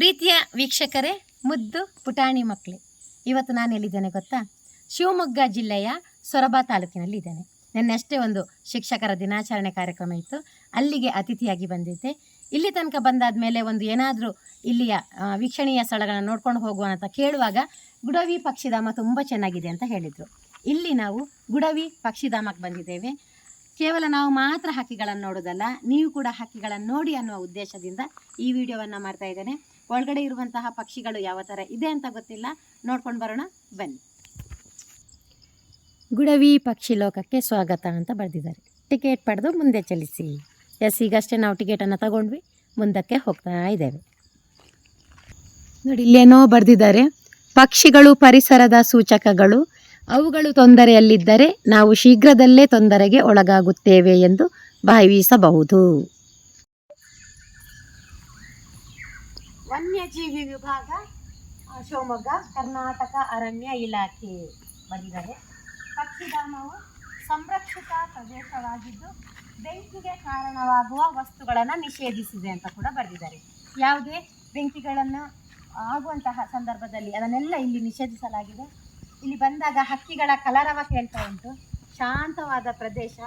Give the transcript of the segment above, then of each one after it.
ಪ್ರೀತಿಯ ವೀಕ್ಷಕರೇ, ಮುದ್ದು ಪುಟಾಣಿ ಮಕ್ಕಳೇ ಇವತ್ತು ನಾನು ಎಲ್ಲಿದ್ದೇನೆ ಗೊತ್ತಾ? ಶಿವಮೊಗ್ಗ ಜಿಲ್ಲೆಯ ಸೊರಬ ತಾಲೂಕಿನಲ್ಲಿ ಇದ್ದೇನೆ. ನಿನ್ನೆಷ್ಟೇ ಒಂದು ಶಿಕ್ಷಕರ ದಿನಾಚರಣೆ ಕಾರ್ಯಕ್ರಮ ಇತ್ತು. ಅಲ್ಲಿಗೆ ಅತಿಥಿಯಾಗಿ ಬಂದಿದ್ದೆ. ಇಲ್ಲಿ ತನಕ ಬಂದಾದ ಮೇಲೆ ಒಂದು ಏನಾದರೂ ಇಲ್ಲಿಯ ವೀಕ್ಷಣೀಯ ಸ್ಥಳಗಳನ್ನು ನೋಡ್ಕೊಂಡು ಹೋಗುವ ಅಂತ ಕೇಳುವಾಗ ಗುಡವಿ ಪಕ್ಷಿಧಾಮ ತುಂಬ ಚೆನ್ನಾಗಿದೆ ಅಂತ ಹೇಳಿದರು. ಇಲ್ಲಿ ನಾವು ಗುಡವಿ ಪಕ್ಷಿಧಾಮಕ್ಕೆ ಬಂದಿದ್ದೇವೆ. ಕೇವಲ ನಾವು ಮಾತ್ರ ಹಕ್ಕಿಗಳನ್ನು ನೋಡೋದಲ್ಲ, ನೀವು ಕೂಡ ಹಕ್ಕಿಗಳನ್ನು ನೋಡಿ ಅನ್ನುವ ಉದ್ದೇಶದಿಂದ ಈ ವಿಡಿಯೋವನ್ನು ಮಾಡ್ತಾ ಇದ್ದೇನೆ. ಒಳಗಡೆ ಇರುವಂತಹ ಪಕ್ಷಿಗಳು ಯಾವ ಥರ ಇದೆ ಅಂತ ಗೊತ್ತಿಲ್ಲ. ನೋಡ್ಕೊಂಡು ಬರೋಣ, ಬನ್ನಿ. ಗುಡವಿ ಪಕ್ಷಿ ಲೋಕಕ್ಕೆ ಸ್ವಾಗತ ಅಂತ ಬರೆದಿದ್ದಾರೆ. ಟಿಕೆಟ್ ಪಡೆದು ಮುಂದೆ ಚಲಿಸಿ. ಎಸ್, ಈಗಷ್ಟೇ ನಾವು ಟಿಕೆಟನ್ನು ತಗೊಂಡ್ವಿ. ಮುಂದಕ್ಕೆ ಹೋಗ್ತಾ ಇದ್ದೇವೆ. ನೋಡಿ, ಇಲ್ಲೇನೋ ಬರೆದಿದ್ದಾರೆ. ಪಕ್ಷಿಗಳು ಪರಿಸರದ ಸೂಚಕಗಳು. ಅವುಗಳು ತೊಂದರೆಯಲ್ಲಿದ್ದರೆ ನಾವು ಶೀಘ್ರದಲ್ಲೇ ತೊಂದರೆಗೆ ಒಳಗಾಗುತ್ತೇವೆ ಎಂದು ಭಾವಿಸಬಹುದು. ವನ್ಯಜೀವಿ ವಿಭಾಗ ಶಿವಮೊಗ್ಗ, ಕರ್ನಾಟಕ ಅರಣ್ಯ ಇಲಾಖೆ ಬಂದಿದ್ದಾರೆ ಪಕ್ಷಿಧಾಮವು ಸಂರಕ್ಷಿತ ಪ್ರದೇಶವಾಗಿದ್ದು ಬೆಂಕಿಗೆ ಕಾರಣವಾಗುವ ವಸ್ತುಗಳನ್ನು ನಿಷೇಧಿಸಿದೆ ಅಂತ ಕೂಡ ಬರೆದಿದ್ದಾರೆ. ಯಾವುದೇ ಬೆಂಕಿಗಳನ್ನು ಆಗುವಂತಹ ಸಂದರ್ಭದಲ್ಲಿ ಅದನ್ನೆಲ್ಲ ಇಲ್ಲಿ ನಿಷೇಧಿಸಲಾಗಿದೆ. ಇಲ್ಲಿ ಬಂದಾಗ ಹಕ್ಕಿಗಳ ಕಲರವ ಕೇಳ್ತಾ ಉಂಟು. ಶಾಂತವಾದ ಪ್ರದೇಶ.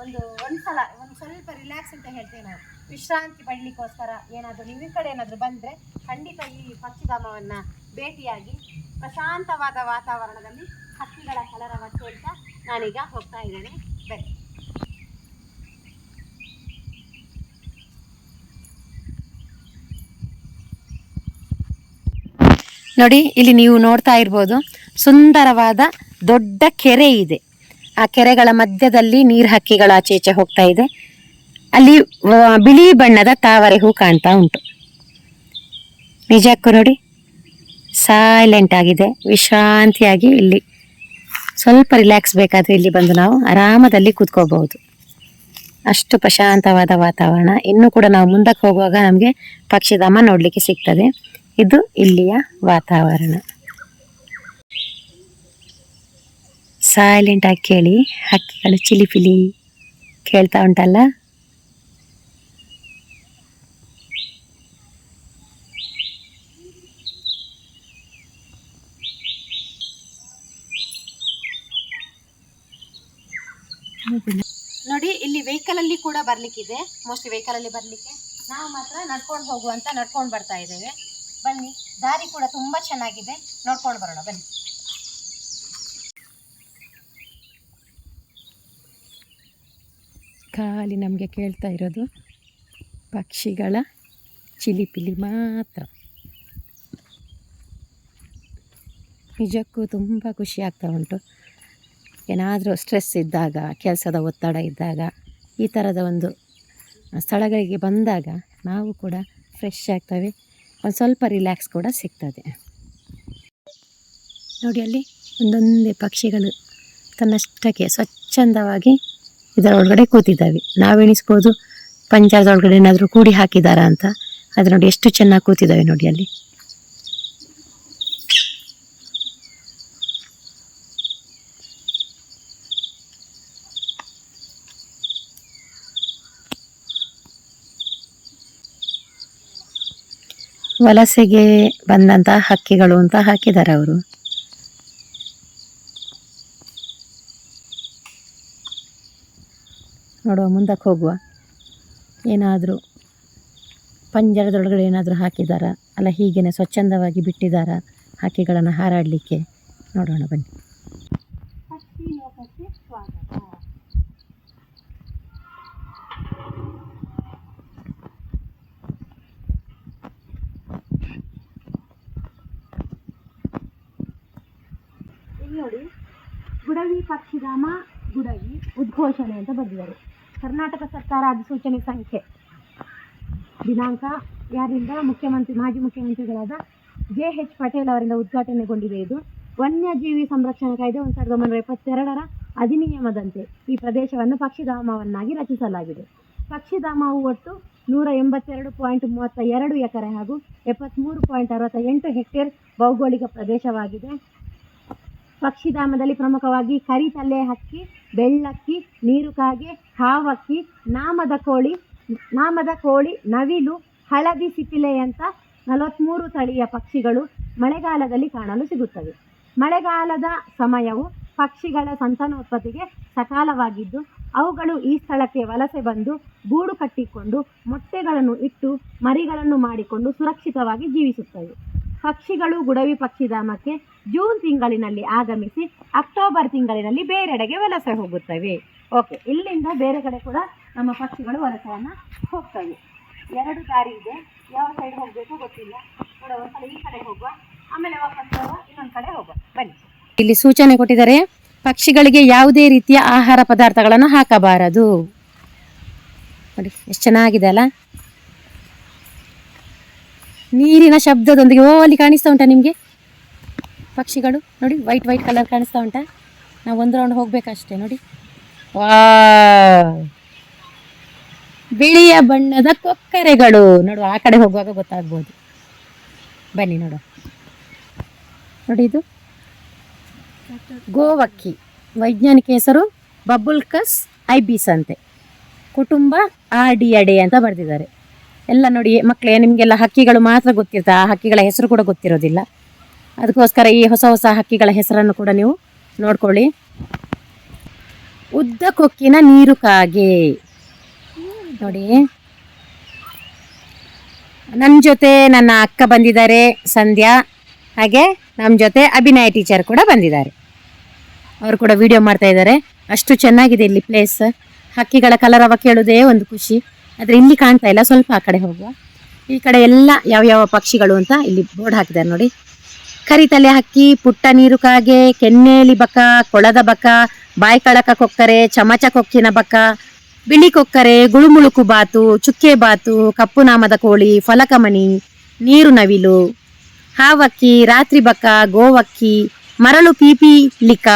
ಒಂದು ಒಂದ್ಸಲ, ಒಂದು ಸ್ವಲ್ಪ ರಿಲ್ಯಾಕ್ಸ್ ಅಂತ ಹೇಳ್ತೇವೆ ನಾವು ವಿಶ್ರಾಂತಿ ಪಡಲಿಕ್ಕೋಸ್ಕರ ಏನಾದರೂ ಈ ಕಡೆ ಏನಾದರೂ ಬಂದರೆ ಖಂಡಿತ ಈ ಪಕ್ಷಿಧಾಮವನ್ನು ಭೇಟಿಯಾಗಿ ಪ್ರಶಾಂತವಾದ ವಾತಾವರಣದಲ್ಲಿ ಹಕ್ಕಿಗಳ ಕಲರವ ಅಂತ ನಾನೀಗ ಹೋಗ್ತಾ ಇದ್ದೇನೆ. ಬನ್ನಿ. ನೋಡಿ, ಇಲ್ಲಿ ನೀವು ನೋಡ್ತಾ ಇರ್ಬೋದು, ಸುಂದರವಾದ ದೊಡ್ಡ ಕೆರೆ ಇದೆ. ಆ ಕೆರೆಗಳ ಮಧ್ಯದಲ್ಲಿ ನೀರು ಹಕ್ಕಿಗಳು ಆಚೆ ಹೋಗ್ತಾ ಇದೆ. ಅಲ್ಲಿ ಬಿಳಿ ಬಣ್ಣದ ತಾವರೆ ಹೂ ಕಾಣ್ತಾ ಉಂಟು. ನಿಜಕ್ಕೂ ನೋಡಿ ಸೈಲೆಂಟ್ ಆಗಿದೆ, ವಿಶ್ರಾಂತಿಯಾಗಿ ಇಲ್ಲಿ. ಸ್ವಲ್ಪ ರಿಲ್ಯಾಕ್ಸ್ ಬೇಕಾದರೆ ಇಲ್ಲಿ ಬಂದು ನಾವು ಆರಾಮದಲ್ಲಿ ಕೂತ್ಕೋಬಹುದು. ಅಷ್ಟು ಪ್ರಶಾಂತವಾದ ವಾತಾವರಣ. ಇನ್ನು ಕೂಡ ನಾವು ಮುಂದಕ್ಕೆ ಹೋಗುವಾಗ ನಮಗೆ ಪಕ್ಷಿಧಾಮ ನೋಡಲಿಕ್ಕೆ ಸಿಗ್ತದೆ. ಇದು ಇಲ್ಲಿಯ ವಾತಾವರಣ. ಸೈಲೆಂಟ್ ಆಗಿ ಕೇಳಿ, ಹಕ್ಕಿಗಳು ಚಿಲಿಪಿಲಿ ಕೇಳ್ತಾ ಉಂಟಲ್ಲ? ನೋಡಿ, ಇಲ್ಲಿ ವೆಹಿಕಲ್ ಅಲ್ಲಿ ಕೂಡ ಬರ್ಲಿಕ್ಕಿದೆ. ಮೋಸ್ಟ್ಲಿ ವೆಹಿಕಲ್ ಅಲ್ಲಿ ಬರ್ಲಿಕ್ಕೆ. ನಾವು ಮಾತ್ರ ನಡ್ಕೊಂಡು ಹೋಗುವಂತ ನಡ್ಕೊಂಡು ಬರ್ತಾ ಇದ್ದೇವೆ. ಬನ್ನಿ, ದಾರಿ ಕೂಡ ತುಂಬಾ ಚೆನ್ನಾಗಿದೆ. ನೋಡ್ಕೊಂಡು ಬರೋಣ, ಬನ್ನಿ. ಖಾಲಿ ನಮಗೆ ಕೇಳ್ತಾ ಇರೋದು ಪಕ್ಷಿಗಳ ಚಿಲಿಪಿಲಿ ಮಾತ್ರ. ನಿಜಕ್ಕೂ ತುಂಬ ಖುಷಿ ಆಗ್ತಾ ಉಂಟು. ಏನಾದರೂ ಸ್ಟ್ರೆಸ್ ಇದ್ದಾಗ, ಕೆಲಸದ ಒತ್ತಡ ಇದ್ದಾಗ, ಈ ಥರದ ಒಂದು ಸ್ಥಳಗಳಿಗೆ ಬಂದಾಗ ನಾವು ಕೂಡ ಫ್ರೆಶ್ ಆಗ್ತವೆ. ಒಂದು ಸ್ವಲ್ಪ ರಿಲ್ಯಾಕ್ಸ್ ಕೂಡ ಸಿಗ್ತದೆ. ನೋಡಿ ಅಲ್ಲಿ ಒಂದೊಂದೇ ಪಕ್ಷಿಗಳು ತನ್ನಷ್ಟಕ್ಕೆ ಸ್ವಚ್ಛಂದವಾಗಿ ಇದರ ಒಳಗಡೆ ಕೂತಿದ್ದಾವೆ. ನಾವೆಣಿಸ್ಬೋದು ಪಂಜರದೊಳಗಡೆ ಏನಾದರೂ ಕೂಡಿ ಹಾಕಿದಾರಾ ಅಂತ. ಅದು ನೋಡಿ ಎಷ್ಟು ಚೆನ್ನಾಗಿ ಕೂತಿದ್ದಾವೆ ನೋಡಿ ಅಲ್ಲಿ. ವಲಸೆಗೆ ಬಂದಂತಹ ಹಕ್ಕಿಗಳು ಅಂತ ಹಾಕಿದ್ದಾರೆ ಅವರು. ನೋಡುವ, ಮುಂದಕ್ಕೆ ಹೋಗುವ. ಏನಾದರೂ ಪಂಜರದೊಳಗಡೆ ಏನಾದರೂ ಹಾಕಿದಾರಾ? ಅಲ್ಲ, ಹೀಗೇನೆ ಸ್ವಚ್ಛಂದವಾಗಿ ಬಿಟ್ಟಿದ್ದಾರಾ ಹಕ್ಕಿಗಳನ್ನು ಹಾರಾಡಲಿಕ್ಕೆ? ನೋಡೋಣ, ಬನ್ನಿ. ನೋಡಿ, ಗುಡವಿ ಪಕ್ಷಿಧಾಮ, ಗುಡವಿ ಉದ್ಘೋಷಣೆ ಅಂತ ಬರೆದಿದ್ದಾರೆ. ಕರ್ನಾಟಕ ಸರ್ಕಾರ ಅಧಿಸೂಚನೆ ಸಂಖ್ಯೆ. ದಿನಾಂಕ ಯಾರಿಂದ ಮುಖ್ಯಮಂತ್ರಿ, ಮಾಜಿ ಮುಖ್ಯಮಂತ್ರಿಗಳಾದ ಜೆ ಎಚ್ ಪಟೇಲ್ ಅವರಿಂದ ಉದ್ಘಾಟನೆಗೊಂಡಿದೆ ಇದು. ವನ್ಯಜೀವಿ ಸಂರಕ್ಷಣಾ ಕಾಯ್ದೆ ಒಂದು ಸಾವಿರದ ಒಂಬೈನೂರ ಎಪ್ಪತ್ತೆರಡರ ಅಧಿನಿಯಮದಂತೆ ಈ ಪ್ರದೇಶವನ್ನು ಪಕ್ಷಿಧಾಮವನ್ನಾಗಿ ರಚಿಸಲಾಗಿದೆ. ಪಕ್ಷಿಧಾಮವು ಒಟ್ಟು ನೂರ ಎಂಬತ್ತೆರಡು ಪಾಯಿಂಟ್ ಮೂವತ್ತ ಎರಡು ಎಕರೆ ಹಾಗೂ ಎಪ್ಪತ್ತ್ಮೂರು ಪಾಯಿಂಟ್ ಅರವತ್ತ ಎಂಟು ಹೆಕ್ಟೇರ್ ಭೌಗೋಳಿಕ ಪ್ರದೇಶವಾಗಿದೆ. ಪಕ್ಷಿಧಾಮದಲ್ಲಿ ಪ್ರಮುಖವಾಗಿ ಕರಿತಲೆ ಹಕ್ಕಿ, ಬೆಳ್ಳಕ್ಕಿ, ನೀರುಕಾಗೆ, ಹಾವಕ್ಕಿ, ನಾಮದ ಕೋಳಿ ನಾಮದ ಕೋಳಿ, ನವಿಲು, ಹಳದಿ ಸಿಪಿಲೆ ಅಂತ ನಲವತ್ತ್ಮೂರು ತಳಿಯ ಪಕ್ಷಿಗಳು ಮಳೆಗಾಲದಲ್ಲಿ ಕಾಣಲು ಸಿಗುತ್ತವೆ. ಮಳೆಗಾಲದ ಸಮಯವು ಪಕ್ಷಿಗಳ ಸಂತಾನೋತ್ಪತ್ತಿಗೆ ಸಕಾಲವಾಗಿದ್ದು, ಅವುಗಳು ಈ ಸ್ಥಳಕ್ಕೆ ವಲಸೆ ಬಂದು ಗೂಡು ಕಟ್ಟಿಕೊಂಡು ಮೊಟ್ಟೆಗಳನ್ನು ಇಟ್ಟು ಮರಿಗಳನ್ನು ಮಾಡಿಕೊಂಡು ಸುರಕ್ಷಿತವಾಗಿ ಜೀವಿಸುತ್ತವೆ. ಪಕ್ಷಿಗಳು ಗುಡವಿ ಪಕ್ಷಿಧಾಮಕ್ಕೆ ಜೂನ್ ತಿಂಗಳಿನಲ್ಲಿ ಆಗಮಿಸಿ ಅಕ್ಟೋಬರ್ ತಿಂಗಳಿನಲ್ಲಿ ಬೇರೆಡೆಗೆ ವಲಸೆ ಹೋಗುತ್ತವೆ. ಓಕೆ ಇಲ್ಲಿಂದ ಬೇರೆ ಕಡೆ ಕೂಡ ನಮ್ಮ ಪಕ್ಷಿಗಳು ವಲಸೆಯನ್ನು ಹೋಗ್ತವೆ. ಎರಡು ದಾರಿ ಇದೆ. ಯಾವ ಸೈಡ್ ಹೋಗಬೇಕು ಗೊತ್ತಿಲ್ಲ. ಕೂಡ ಈ ಕಡೆ ಹೋಗುವ, ಆಮೇಲೆ ವಾಪಸ್ ಇನ್ನೊಂದು ಕಡೆ ಹೋಗುವ. ಬನ್ನಿ. ಇಲ್ಲಿ ಸೂಚನೆ ಕೊಟ್ಟಿದ್ದಾರೆ, ಪಕ್ಷಿಗಳಿಗೆ ಯಾವುದೇ ರೀತಿಯ ಆಹಾರ ಪದಾರ್ಥಗಳನ್ನು ಹಾಕಬಾರದು. ನೋಡಿ, ಎಷ್ಟು ಚೆನ್ನಾಗಿದೆ ಅಲ್ಲ? ನೀರಿನ ಶಬ್ದದೊಂದಿಗೆ ಓ ಅಲ್ಲಿ ಕಾಣಿಸ್ತಾ ಉಂಟಾ ನಿಮಗೆ? ಪಕ್ಷಿಗಳು ನೋಡಿ ವೈಟ್ ವೈಟ್ ಕಲರ್ ಕಾಣಿಸ್ತಾ ಉಂಟಾ. ನಾವು ಒಂದು ರೌಂಡ್ ಹೋಗ್ಬೇಕಷ್ಟೇ ನೋಡಿ. ವಾ ಬಿಳಿಯ ಬಣ್ಣದ ಕೊಕ್ಕರೆಗಳು. ನೋಡು ಆ ಕಡೆ ಹೋಗುವಾಗ ಗೊತ್ತಾಗ್ಬೋದು. ಬನ್ನಿ ನೋಡು ನೋಡಿ ಇದು. ಗೋವಕ್ಕಿ ವೈಜ್ಞಾನಿಕ ಹೆಸರು ಬಬುಲ್ಕಸ್ ಐಬಿಸ್ ಅಂತೆ. ಕುಟುಂಬ ಆಡಿಯಡೆ ಅಂತ ಬರೆದಿದ್ದಾರೆ. ಎಲ್ಲ ನೋಡಿ ಮಕ್ಕಳೇ, ನಿಮಗೆಲ್ಲ ಹಕ್ಕಿಗಳು ಮಾತ್ರ ಗೊತ್ತಿರುತ್ತೆ ಆ ಹಕ್ಕಿಗಳ ಹೆಸರು ಕೂಡ ಗೊತ್ತಿರೋದಿಲ್ಲ. ಅದಕ್ಕೋಸ್ಕರ ಈ ಹೊಸ ಹೊಸ ಹಕ್ಕಿಗಳ ಹೆಸರನ್ನು ಕೂಡ ನೀವು ನೋಡ್ಕೊಳ್ಳಿ. ಉದ್ದ ಕೊಕ್ಕಿನ ನೀರು ಕಾಗೆ. ನೋಡಿ. ನನ್ನ ಜೊತೆ ನನ್ನ ಅಕ್ಕ ಬಂದಿದ್ದಾರೆ, ಸಂಧ್ಯಾ. ಹಾಗೆ ನಮ್ಮ ಜೊತೆ ಅಭಿನಯ ಟೀಚರ್ ಕೂಡ ಬಂದಿದ್ದಾರೆ. ಅವರು ಕೂಡ ವಿಡಿಯೋ ಮಾಡ್ತಾ ಇದ್ದಾರೆ. ಅಷ್ಟು ಚೆನ್ನಾಗಿದೆ ಇಲ್ಲಿ ಪ್ಲೇಸ್ ಹಕ್ಕಿಗಳ ಕಲರವ ಕೇಳೋದೇ ಒಂದು ಖುಷಿ. ಆದರೆ ಇಲ್ಲಿ ಕಾಣ್ತಾ ಇಲ್ಲ. ಸ್ವಲ್ಪ ಆ ಕಡೆ ಹೋಗುವ. ಈ ಕಡೆ ಎಲ್ಲ ಯಾವ ಯಾವ ಪಕ್ಷಿಗಳು ಅಂತ ಇಲ್ಲಿ ಬೋರ್ಡ್ ಹಾಕಿದ್ದಾರೆ ನೋಡಿ. ಕರಿತಲೆ ಹಕ್ಕಿ, ಪುಟ್ಟ ನೀರು ಕಾಗೆ, ಕೆನ್ನೇಲಿ ಬಕ, ಕೊಳದ ಬಕ ಬಾಯ್ಕಳಕ ಕೊಕ್ಕರೆ, ಚಮಚ ಕೊಕ್ಕಿನ ಬಕ, ಬಿಳಿ ಕೊಕ್ಕರೆ, ಗುಳುಮುಳುಕು ಬಾತು, ಚುಕ್ಕೆ ಬಾತು, ಕಪ್ಪು ನಾಮದ ಕೋಳಿ, ಫಲಕಮಣಿ, ನೀರು ನವಿಲು, ಹಾವಕ್ಕಿ, ರಾತ್ರಿ ಬಕ, ಗೋವಕ್ಕಿ, ಮರಳು ಪೀಪಿ ಲಿಕ,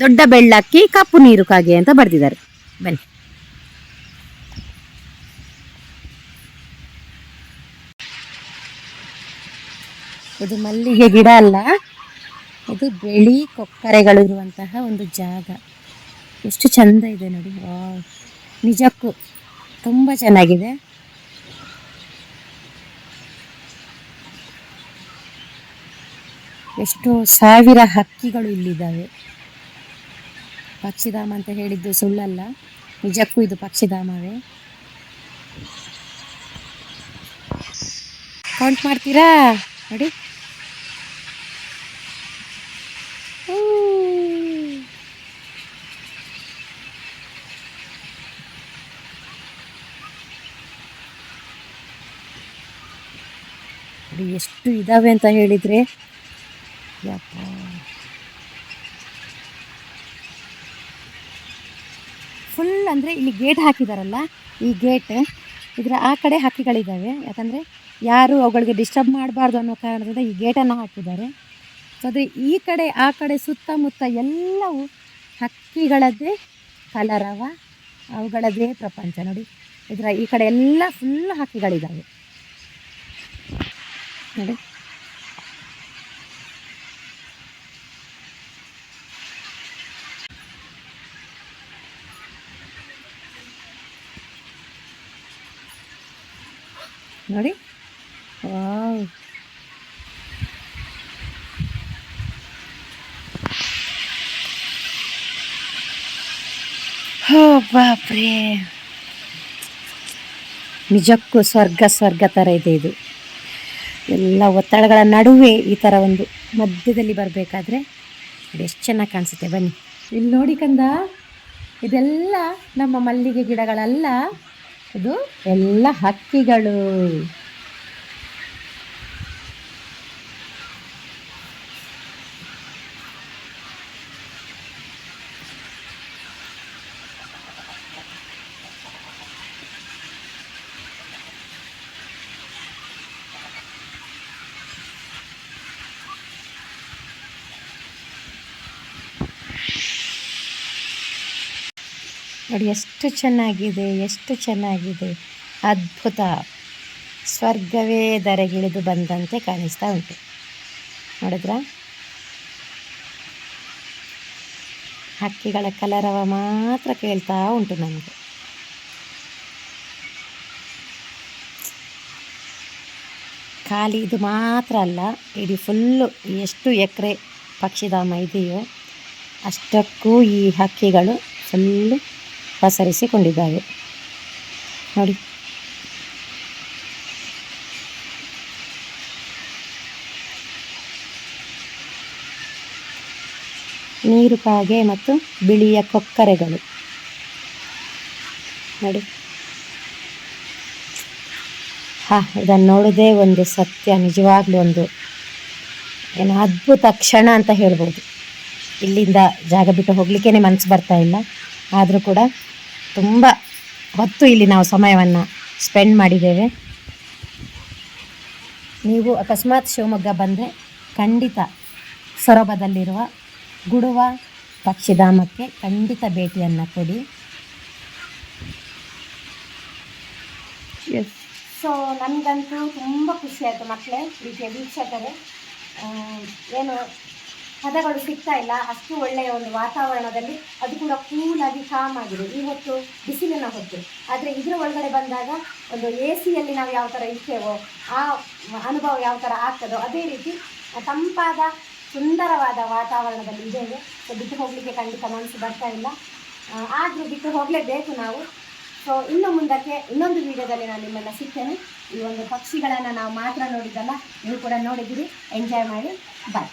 ದೊಡ್ಡ ಬೆಳ್ಳಕ್ಕಿ, ಕಪ್ಪು ನೀರು ಕಾಗೆ ಅಂತ ಬರೆದಿದ್ದಾರೆ. ಬನ್ನಿ. ಇದು ಮಲ್ಲಿಗೆ ಗಿಡ ಅಲ್ಲ, ಇದು ಬಿಳಿ ಕೊಕ್ಕರೆಗಳು ಇರುವಂತಹ ಒಂದು ಜಾಗ. ಎಷ್ಟು ಚಂದ ಇದೆ ನೋಡಿ. ನಿಜಕ್ಕೂ ತುಂಬ ಚೆನ್ನಾಗಿದೆ. ಎಷ್ಟು ಸಾವಿರ ಹಕ್ಕಿಗಳು ಇಲ್ಲಿದ್ದಾವೆ. ಪಕ್ಷಿಧಾಮ ಅಂತ ಹೇಳಿದ್ದು ಸುಳ್ಳಲ್ಲ. ನಿಜಕ್ಕೂ ಇದು ಪಕ್ಷಿಧಾಮವೇ. ಕೌಂಟ್ ಮಾಡ್ತೀರಾ? ನೋಡಿ. ನೋಡಿ, ಎಷ್ಟು ಇದ್ದಾವೆ ಅಂತ ಹೇಳಿದರೆ. ಯಪ್ಪ. ಫುಲ್ ಅಂದರೆ ಇಲ್ಲಿ ಗೇಟ್ ಹಾಕಿದಾರಲ್ಲ, ಈ ಗೇಟ್ ಇದರ ಆ ಕಡೆ ಹಕ್ಕಿಗಳಿದ್ದಾವೆ ಯಾಕಂದರೆ ಯಾರು ಅವುಗಳಿಗೆ ಡಿಸ್ಟರ್ಬ್ ಮಾಡಬಾರ್ದು ಅನ್ನೋ ಕಾರಣದಿಂದ ಈ ಗೇಟನ್ನು ಹಾಕಿದ್ದಾರೆ. ಸೊ ಅದು ಈ ಕಡೆ, ಆ ಕಡೆ ಸುತ್ತಮುತ್ತ ಎಲ್ಲವೂ ಹಕ್ಕಿಗಳದ್ದೇ ಕಲರವ, ಅವುಗಳದ್ದೇ ಪ್ರಪಂಚ. ನೋಡಿ, ಇದರ ಈ ಕಡೆ ಎಲ್ಲ ಫುಲ್ ಹಕ್ಕಿಗಳಿದ್ದಾವೆ ನೋಡಿ. ನೋಡಿ. ವಾವ್. ಹೋ ಬಾಪ್ರೇ. ನಿಜಕ್ಕೂ ಸ್ವರ್ಗ ಸ್ವರ್ಗ ಥರ ಇದೆ ಇದು. ಎಲ್ಲ ಒತ್ತಡಗಳ ನಡುವೆ ಈ ಥರ ಒಂದು ಮಧ್ಯದಲ್ಲಿ ಬರಬೇಕಾದ್ರೆ ಎಷ್ಟು ಚೆನ್ನಾಗಿ ಕಾಣಿಸುತ್ತೆ, ಬನ್ನಿ. ಇಲ್ಲಿ ನೋಡಿ ಕಂದ, ಇದೆಲ್ಲ ನಮ್ಮ ಮಲ್ಲಿಗೆ ಗಿಡಗಳಲ್ಲ, ಇದು ಎಲ್ಲ ಹಕ್ಕಿಗಳು. ನೋಡಿ, ಎಷ್ಟು ಚೆನ್ನಾಗಿದೆ ಎಷ್ಟು ಚೆನ್ನಾಗಿದೆ. ಅದ್ಭುತ. ಸ್ವರ್ಗವೇ ಧರೆಗಿಳಿದು ಬಂದಂತೆ ಕಾಣಿಸ್ತಾ ಉಂಟು. ನೋಡಿದ್ರಾ? ಹಕ್ಕಿಗಳ ಕಲರವ ಮಾತ್ರ ಕೇಳ್ತಾ ಉಂಟು ನಮಗೆ. ಖಾಲಿ ಇದು ಮಾತ್ರ ಅಲ್ಲ, ಇಡೀ ಫುಲ್ಲು ಎಷ್ಟು ಎಕರೆ ಪಕ್ಷಿಧಾಮ ಇದೆಯೋ, ಅಷ್ಟಕ್ಕೂ ಈ ಹಕ್ಕಿಗಳು ಫುಲ್ಲು ಪಸರಿಸಿಕೊಂಡಿದ್ದಾವೆ ನೋಡಿ. ನೀರು ಕಾಗೆ ಮತ್ತು ಬಿಳಿಯ ಕೊಕ್ಕರೆಗಳು. ನೋಡಿ. ಹಾ, ಇದನ್ನು ನೋಡೋದೇ ಒಂದು ಸತ್ಯ, ನಿಜವಾಗ್ಲೂ ಒಂದು ಏನು ಅದ್ಭುತ ಕ್ಷಣ ಅಂತ ಹೇಳ್ಬೋದು. ಇಲ್ಲಿಂದ ಜಾಗ ಬಿಟ್ಟು ಹೋಗಲಿಕ್ಕೇ ಮನಸ್ಸು ಬರ್ತಾ ಇಲ್ಲ. ಆದರೂ ಕೂಡ ತುಂಬ ಹೊತ್ತು ಇಲ್ಲಿ ನಾವು ಸಮಯವನ್ನು ಸ್ಪೆಂಡ್ ಮಾಡಿದ್ದೇವೆ. ನೀವು ಅಕಸ್ಮಾತ್ ಶಿವಮೊಗ್ಗ ಬಂದರೆ ಖಂಡಿತ ಸೊರಬದಲ್ಲಿರುವ ಗುಡುವ ಪಕ್ಷಿಧಾಮಕ್ಕೆ ಖಂಡಿತ ಭೇಟಿಯನ್ನು ಕೊಡಿ. ಸೊ ನನಗಂತೂ ತುಂಬ ಖುಷಿಯಾಯಿತು ಆಯಿತು ಮಕ್ಕಳೇ ಪ್ರೀತಿಯ ವೀಕ್ಷಕರೇ. ಏನು ಪದಗಳು ಸಿಗ್ತಾ ಇಲ್ಲ. ಅಷ್ಟು ಒಳ್ಳೆಯ ಒಂದು ವಾತಾವರಣದಲ್ಲಿ ಅದು ಕೂಡ ಕೂಲಾಗಿ ಕಾಮ್ ಆಗಿದೆ. ಈ ಹೊತ್ತು ಬಿಸಿಲಿನ ಹೊತ್ತು. ಆದರೆ ಇದರ ಒಳಗಡೆ ಬಂದಾಗ ಒಂದು ಎ ಸಿಯಲ್ಲಿ ನಾವು ಯಾವ ಥರ ಇರ್ತೇವೋ, ಆ ಅನುಭವ ಯಾವ ಥರ ಆಗ್ತದೋ, ಅದೇ ರೀತಿ ತಂಪಾದ, ಸುಂದರವಾದ ವಾತಾವರಣದಲ್ಲಿ ಇದ್ದೇವೆ. ಸೊ, ಬಿಟ್ಟು ಹೋಗಲಿಕ್ಕೆ ಖಂಡಿತ ಮನಸ್ಸು ಬರ್ತಾ ಇಲ್ಲ. ಆದರೂ ಬಿಟ್ಟು ಹೋಗಲೇಬೇಕು ನಾವು. ಸೊ, ಇನ್ನು ಮುಂದಕ್ಕೆ ಇನ್ನೊಂದು ವಿಡಿಯೋದಲ್ಲಿ ನಾನು ನಿಮ್ಮನ್ನು ಸಿಗ್ತೇನೆ. ಈ ಒಂದು ಪಕ್ಷಿಗಳನ್ನು ನಾವು ಮಾತ್ರ ನೋಡಿದ್ದಲ್ಲ, ನೀವು ಕೂಡ ನೋಡಿದ್ದೀರಿ. ಎಂಜಾಯ್ ಮಾಡಿ. ಬಾಯ್